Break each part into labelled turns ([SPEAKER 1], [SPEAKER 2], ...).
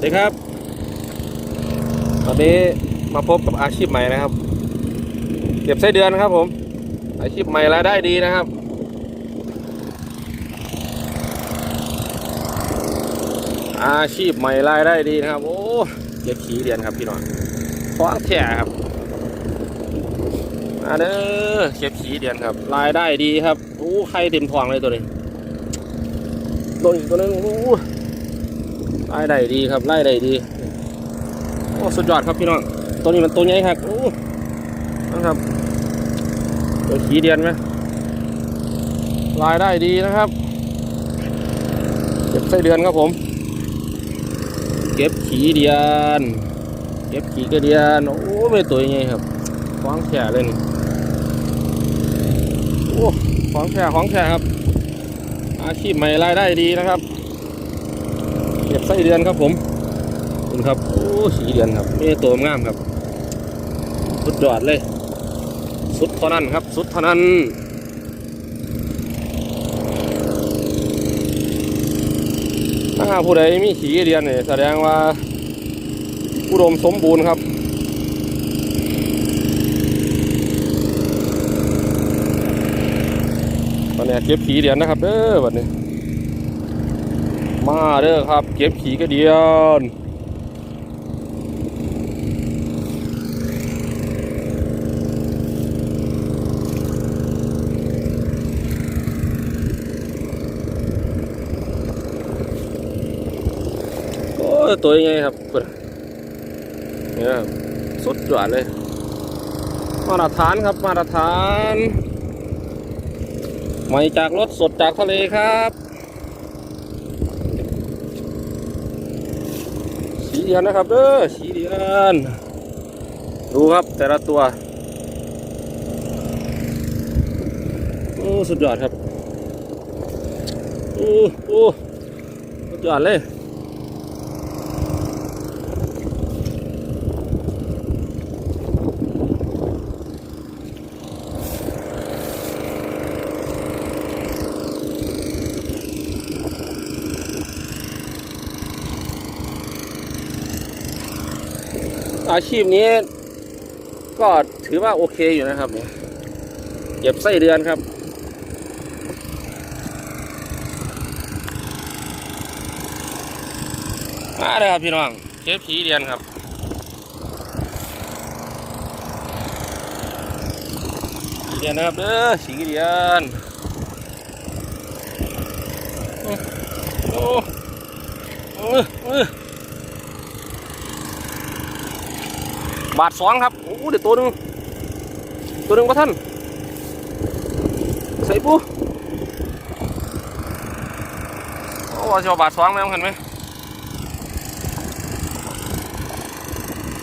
[SPEAKER 1] วัสดีครับ ตอนนี้มาพบกับอาชีพใหม่นะครับ เก็บไส้เดือนครับผม อาชีพใหม่รายได้ดีนะครับ อาชีพใหม่รายได้ดีนะครับ โอ้เก็บขี้เดือนครับพี่น้องฟ้องแท้ครับมาเด้อเก็บขี้เดือนครับ รายได้ดีครับ โอ้ไข่เต็มทองเลยตัวนี้ตัวนี้ตัวนึงโอ้ ไล่ได้ดีครับไล่ได้ดีโอ้สุดยอดครับพี่น้องตัวนี้มันตัวใหญ่ครับโอ้นะครับตัวขีเดียนไหมลายได้ดีนะครับ เก็บไส้เดือนครับผม เก็บขีเดียน เก็บขีกระเดียน โอ้ไม่ตัวใหญ่ครับของแข็เลยนี่โอ้ของแข็ของแข็ครับ อาชีพใหม่รายได้ดีนะครับ ส้เดือนครับผมคุณครับโอ้สีเดือนครับนี่ตัวงามครับ สุดยอดเลย สุดเท่านั้นครับ สุดเท่านั้นถ้าหากผู้ใดมีสีเดือนเนี่ยแสดงว่าอุดมสมบูรณ์ครับตอนนี้เก็บขีเดือนนะครับเด้อบัดนี้ มาเด้อครับ เก็บขี่กระเดียนโอ้ตัวยังไงครับเนี่ยสุดยอดเลย มาตรฐานครับมาตรฐานใหม่จากรถสดจากทะเลครับ สีเดือนนะครับเด้อสีเดียน ดูครับแต่ละตัวโอ้สุดยอดครับโอ้โอ้สุดยอดเลย อาชีพนี้ ก็ถือว่าโอเคอยู่นะครับเนี่ยเก็บไส้เดือนครับ มาเลยครับพี่น้องเก็บผีเดือนครับเดือนนะครับเด้อสีเดือนโอ้โอ้เออ บาทสองครับโอ้เดี๋ยวตัวหนึงตัวหนึงพระท่านใส่ปูโอ้จะเอาบาทสองแล้วเห็นไหม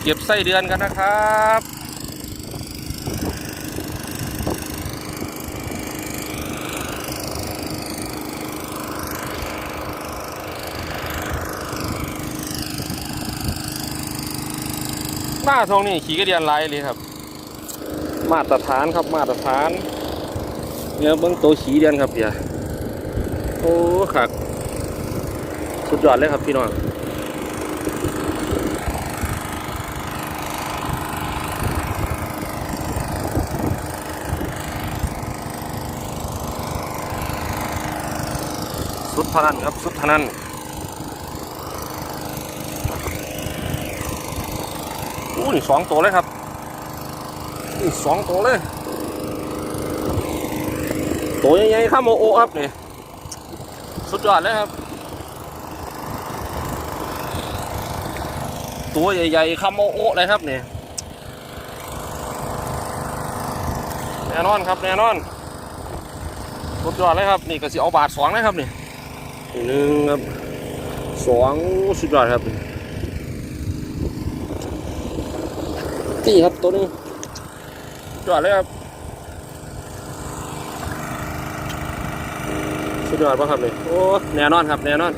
[SPEAKER 1] เก็บไส้เดือนกันนะครับ ตาทองนี่ขี่กระเดียนไล่เลยครับ มาตรฐานครับมาตรฐานเนี่ยเบิ้งโตขี่เดียนครับเพียโอ้ขักสุดยอดเลยครับพี่น้องสุดเท่านั้นครับสุดเท่านั้นโอ้ นี่สองตัวเลยครับนี่สองตัวเลย ตัวใหญ่ๆข้ามโอโอครับนี่สุดยอดเลยครับ ตัวใหญ่ๆข้ามโอโอเลยครับนี่แน่นอนครับแน่นอนสุดยอดเลยครับนี่ก็สิเอาบาทสองเลยครับนี่นี่หนึ่งครับสองสุดยอดครับ นี่ครับตัวนี้สุดยอดเลยครับ สุดยอดป่ะครับเนี่โอ้แน่นอนครับแน่นอน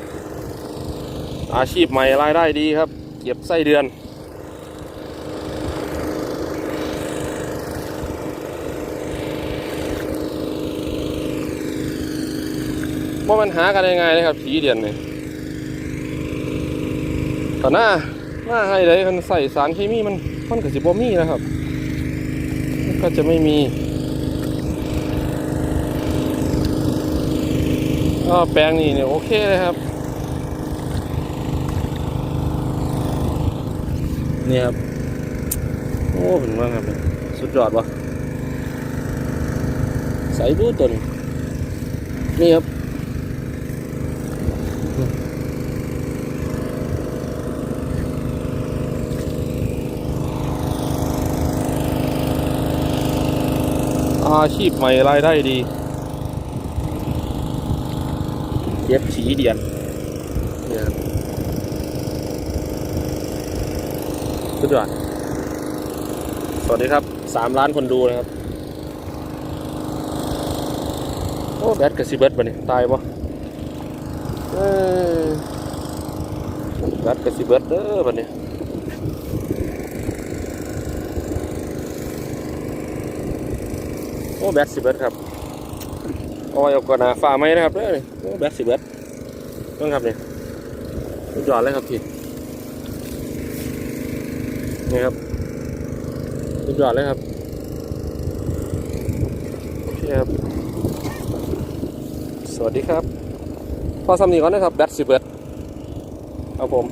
[SPEAKER 1] อาชีพใหม่รายได้ดีครับ เก็บไส้เดือนว่ามันหากันยังไงเลยครับสีเดือนเนี่ตอนหน้าหน้าให้เลยคันใส่สารเคมีมัน มันก็สิบ่มีนะครับก็จะไม่มีก็แปลงนี้เนี่ยโอเคเลยครับนี่ครับ โอ้เห็นว่าครับ สุดยอดวะใส่บูตัวนี้นี่ครับ อาชีพใหม่รายได้ดี เย็บฉีเดียนเนี่ยครับสุดยอดสวัสดีครับสามล้านคนดูนะครับ โอ้ แบตกับซีเบิร์ดปะเนี่ยตายปะเอ้ยแบตกับซีเบิร์ดเด้อปะเนี่ย โอ้แบตซีเบิร์ดครับโอ้ยเอาก่อนนะฝ่าไหมนะครับเด้อนี่โอ้แบตซีเบิร์ดต้องครับเนี่ยสุดยอดเลยครับพี่นี่ครับสุดยอดเลยครับโอเคครับ สวัสดีครับพอสำนีก่อนนะครับแบตสิเบิร์ดครับผม